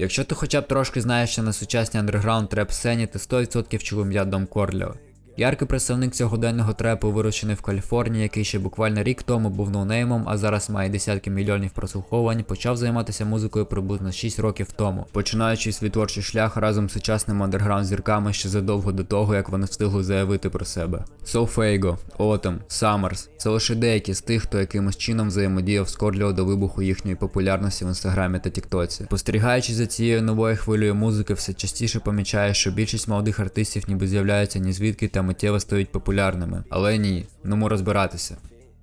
Якщо ти хоча б трошки знаєш, що на сучасній андерграунд треп сцені, ти 100% чув ім'я Дом Корліо. Яркий представник сьогоденного трепу, вирощений в Каліфорнії, який ще буквально рік тому був ноунеймом, а зараз має десятки мільйонів прослуховувань, почав займатися музикою приблизно 6 років тому, починаючи свій творчий шлях разом з сучасними андерграунд зірками ще задовго до того, як вони встигли заявити про себе. Soulfago, Autumn, Summers – це лише деякі з тих, хто якимось чином взаємодіяв з Корліо до вибуху їхньої популярності в інстаграмі та Тіктоці. Спостерігаючи за цією новою хвилею музики, все частіше помічає, що більшість молодих артистів ніби з'являються ні звідки та миттєво стають популярними. Але ні, ну розбиратися.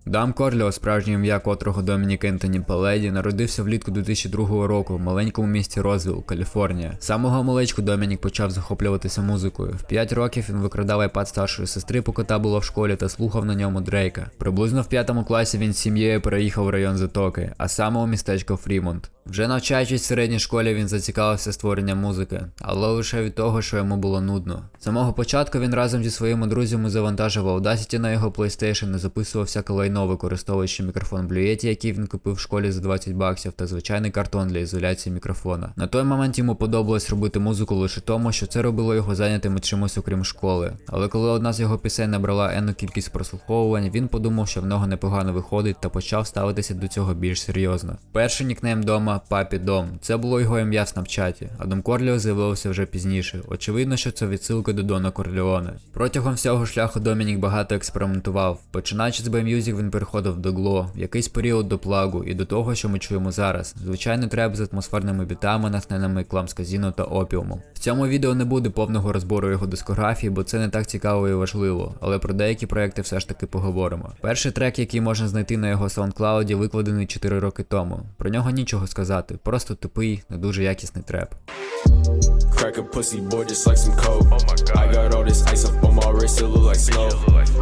Дам Корліо, справжнє ім'я котрого Домінік Ентоні Паледі, народився влітку 2002 року в маленькому місті Розвіл, Каліфорнія. Самого маличку Домінік почав захоплюватися музикою. В 5 років він викрадав айпад старшої сестри, поки та була в школі, та слухав на ньому Дрейка. Приблизно в п'ятому класі він з сім'єю переїхав в район Затоки, а саме у містечко Фрімонт. Вже навчаючись в середній школі, він зацікавився створенням музики, але лише від того, що йому було нудно. З самого початку він разом зі своїми друзями завантажив Audacity на його PlayStation і записував всяке лайно, використовуючи мікрофон Yeti, який він купив в школі за 20 баксів, та звичайний картон для ізоляції мікрофона. На той момент йому подобалось робити музику лише тому, що це робило його зайнятим чимось окрім школи. Але коли одна з його пісень набрала енну кількість прослуховувань, він подумав, що в нього непогано виходить, та почав ставитися до цього більш серйозно. Перший нікнейм дома Папі Дом. Це було його ім'я в Снапчаті, а Дом Корліо з'явилося вже пізніше. Очевидно, що це відсилка до Дона Корліоне. Протягом всього шляху Домінік багато експериментував. Починаючи з B-Music, він переходив до Гло, в якийсь період до плагу і до того, що ми чуємо зараз. Звичайний треп з атмосферними бітами, натхненими клам з казіно та опіумом. В цьому відео не буде повного розбору його дискографії, бо це не так цікаво і важливо, але про деякі проекти все ж таки поговоримо. Перший трек, який можна знайти на його SoundCloud, викладений 4 роки тому. Про нього нічого сказати, просто тупий, не дуже якісний треп. Crack a pussy boy just like some coke. Oh my god. I got all this ice up on my wrist, it look like snow.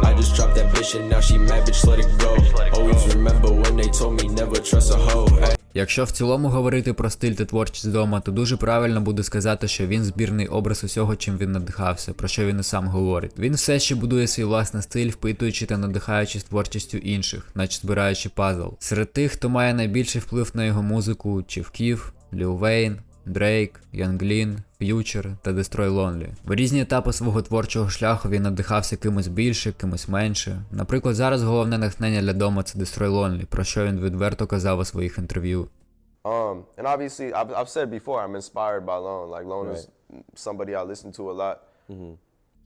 I just dropped that bitch and now she mad, bitch, let it go. Always remember when they told me never trust a hoe. Якщо в цілому говорити про стиль та творчість дома, то дуже правильно буде сказати, що він збірний образ усього, чим він надихався, про що він і сам говорить. Він все ще будує свій власний стиль, впитуючи та надихаючись творчістю інших, наче збираючи пазл. Серед тих, хто має найбільший вплив на його музику, Чівків, Ліл Вейн, Дрейк, Янглін, Ф'ючер та Destroy Lonely. В різні етапи свого творчого шляху він надихався кимось більше, кимось менше. Наприклад, зараз головне натхнення для дома це Destroy Lonely, про що він відверто казав у своїх інтерв'ю. Um, and obviously, I've, I've said before, I'm inspired by Lone. Like Lone is somebody I listen to a lot.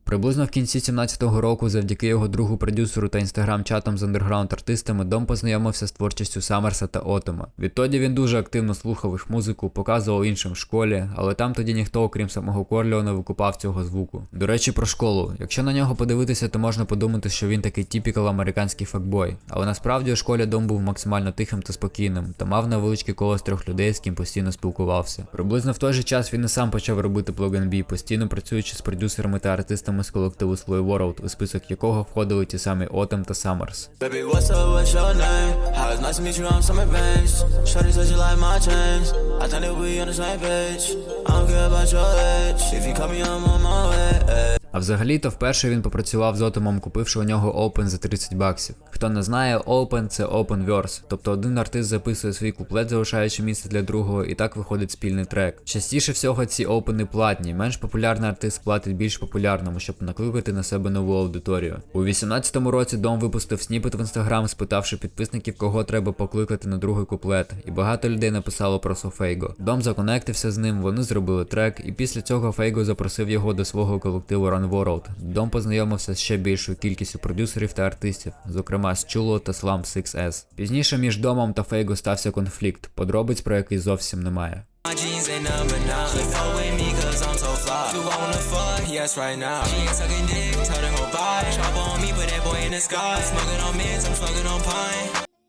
Приблизно в кінці 17-го року, завдяки його другу продюсеру та інстаграм-чатам з андерграунд артистами, Дом познайомився з творчістю Саммерса та Отома. Відтоді він дуже активно слухав їх музику, показував іншим в школі, але там тоді ніхто, окрім самого Корліо, не викупав цього звуку. До речі, про школу. Якщо на нього подивитися, то можна подумати, що він такий тіпікал американський факбой. Але насправді у школі Дом був максимально тихим та спокійним, та мав невеличке коло з трьох людей, з ким постійно спілкувався. Приблизно в той же час він і сам почав робити плug постійно працюючи з продюсерами та артистами з колективу Slow World, у список якого входили ті самі Отем та Summers. Взагалі-то вперше він попрацював з Отомом, купивши у нього Open за 30 баксів. Хто не знає, Open це Open Verse, тобто один артист записує свій куплет, залишаючи місце для другого, і так виходить спільний трек. Частіше всього ці опени платні, менш популярний артист платить більш популярному, щоб накликати на себе нову аудиторію. У 18-му році Дом випустив сніпет в інстаграм, спитавши підписників, кого треба покликати на другий куплет, і багато людей написало про Софейго. Дом законектився з ним, вони зробили трек, і після цього Фейго запросив його до свого колективу Run World. Дом познайомився з ще більшою кількістю продюсерів та артистів, зокрема з Чуло та Slam 6S. Пізніше між домом та Фейго стався конфлікт, подробиць про який зовсім немає.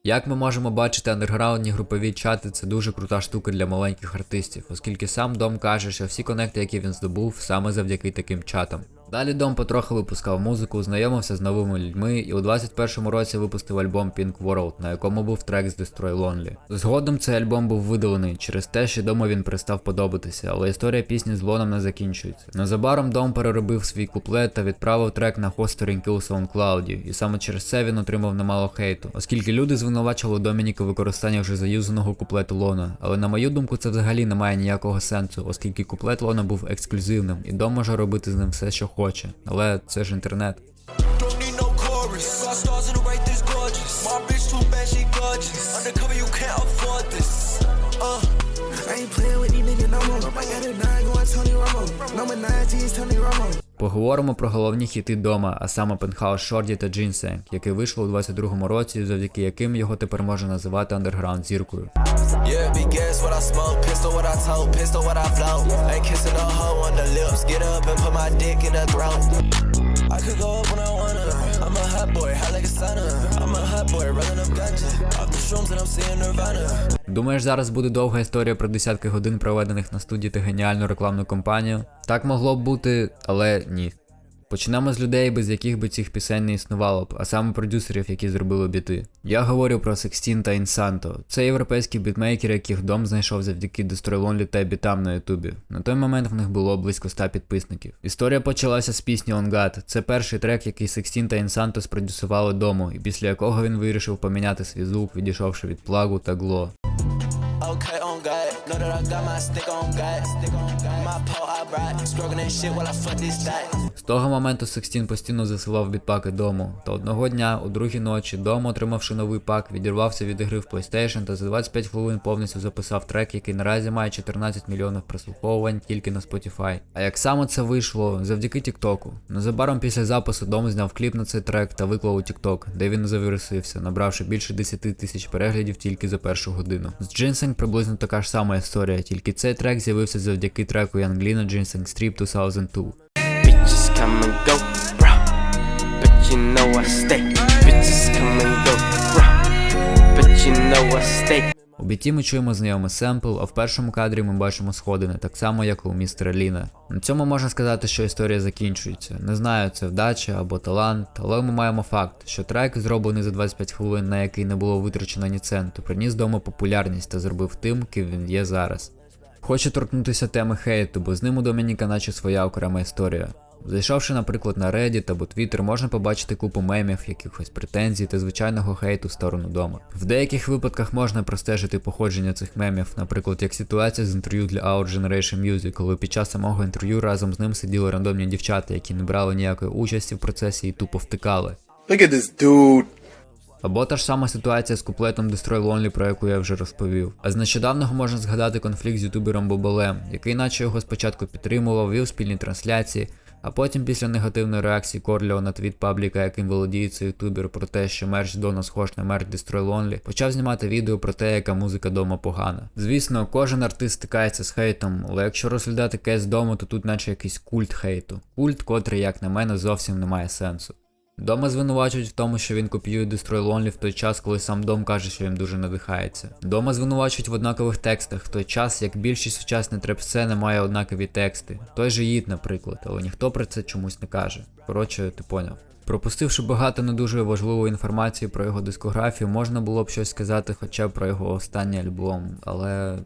Як ми можемо бачити, андерграундні групові чати це дуже крута штука для маленьких артистів, оскільки сам Дом каже, що всі конекти, які він здобув, саме завдяки таким чатам. Далі Дом потроху випускав музику, знайомився з новими людьми і у 21-му році випустив альбом Pink World, на якому був трек з Destroy Lonely. Згодом цей альбом був видалений через те, що дому він перестав подобатися, але історія пісні з Лоном не закінчується. Незабаром Дом переробив свій куплет та відправив трек на хостерінг у SoundCloud, і саме через це він отримав немало хейту, оскільки люди звинувачили Домініка в використанні вже заюзаного куплету Лона. Але на мою думку, це взагалі не має ніякого сенсу, оскільки куплет Лона був ексклюзивним, і Дом може робити з ним все, що хоче. Але це ж інтернет. Uh. I ain't playing with these niggas no more. I got a nine going Tony Romo. Number nine G's Tony Romo. Поговоримо про головні хіти дома, а саме Penthouse Shorty та Ginseng, яке вийшло у 22-му році, завдяки яким його тепер можна називати андерграунд зіркою. Думаєш, зараз буде довга історія про десятки годин, проведених на студії та геніальну рекламну кампанію? Так могло б бути, але ні. Почнемо з людей, без яких би цих пісень не існувало б, а саме продюсерів, які зробили біти. Я говорю про Sextin та Insanto. Це європейські бітмейкери, яких дом знайшов завдяки Destroy Lonely та бітам на Ютубі. На той момент в них було близько 100 підписників. Історія почалася з пісні On God. Це перший трек, який Sextin та Insanto спродюсували дому, і після якого він вирішив поміняти свій звук, відійшовши від плагу та гло. Okay, on God. Know that I got my stick on God. My pole I ride. Struggling and shit while I fuck this stack. З того моменту Секстін постійно засилав бітпаки дому. Та одного дня, у другій ночі, дом, отримавши новий пак, відірвався від ігри в PlayStation та за 25 хвилин повністю записав трек, який наразі має 14 мільйонів прослуховувань тільки на Spotify. А як саме це вийшло? Завдяки Тіктоку. Незабаром після запису дом зняв кліп на цей трек та виклав у TikTok, де він завірусився, набравши більше 10 тисяч переглядів тільки за першу годину. З Ginseng приблизно така ж сама історія, тільки цей трек з'явився завдяки треку Янгліна Ginseng Strip 2002. Bitches come and go. But you know I stay. У біті ми чуємо знайомий семпл, а в першому кадрі ми бачимо сходини, так само як у містера Ліна. На цьому можна сказати, що історія закінчується. Не знаю, це вдача або талант, але ми маємо факт, що трек, зроблений за 25 хвилин, на який не було витрачено ні центу, приніс дому популярність та зробив тим, ким він є зараз. Хочу торкнутися теми хейту, бо з ним у Домініка наче своя окрема історія. Зайшовши, наприклад, на Reddit або Twitter, можна побачити купу мемів, якихось претензій та звичайного хейту в сторону дома. В деяких випадках можна простежити походження цих мемів, наприклад, як ситуація з інтерв'ю для Our Generation Music, коли під час самого інтерв'ю разом з ним сиділи рандомні дівчата, які не брали ніякої участі в процесі і тупо втикали. Look at this dude. Або та ж сама ситуація з куплетом Destroy Lonely, про яку я вже розповів. А з нещодавнього можна згадати конфлікт з ютубером Боболем, який наче його спочатку підтримував, вів спільні трансляції, а потім після негативної реакції Корліо на твіт пабліка, яким володіє цей ютубер про те, що мерч Дона схож на мерч Destroy Lonely, почав знімати відео про те, яка музика дома погана. Звісно, кожен артист стикається з хейтом, але якщо розглядати кейс дому, то тут наче якийсь культ хейту. Культ, котрий, як на мене, зовсім не має сенсу. Дома звинувачують в тому, що він копіює Destroy Lonely в той час, коли сам Дом каже, що їм дуже надихається. Дома звинувачують в однакових текстах, в той час, як більшість сучасних треп-сцени має однакові тексти. Той же Їд, наприклад, але ніхто про це чомусь не каже. Коротше, ти поняв. Пропустивши багато не дуже важливої інформації про його дискографію, можна було б щось сказати хоча б про його останній альбом, але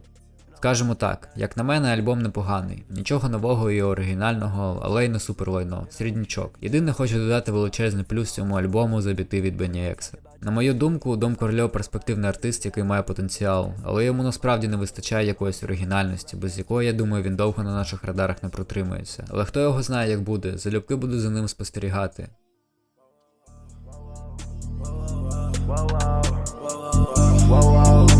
Скажемо так, як на мене, альбом непоганий. Нічого нового і оригінального, але й не суперлайно, середнячок. Єдине хочу додати величезний плюс цьому альбому за біти від Бенні Екса. На мою думку, Дом Корльо перспективний артист, який має потенціал, але йому насправді не вистачає якоїсь оригінальності, без якої, я думаю, він довго на наших радарах не протримається. Але хто його знає, як буде, залюбки буду за ним спостерігати.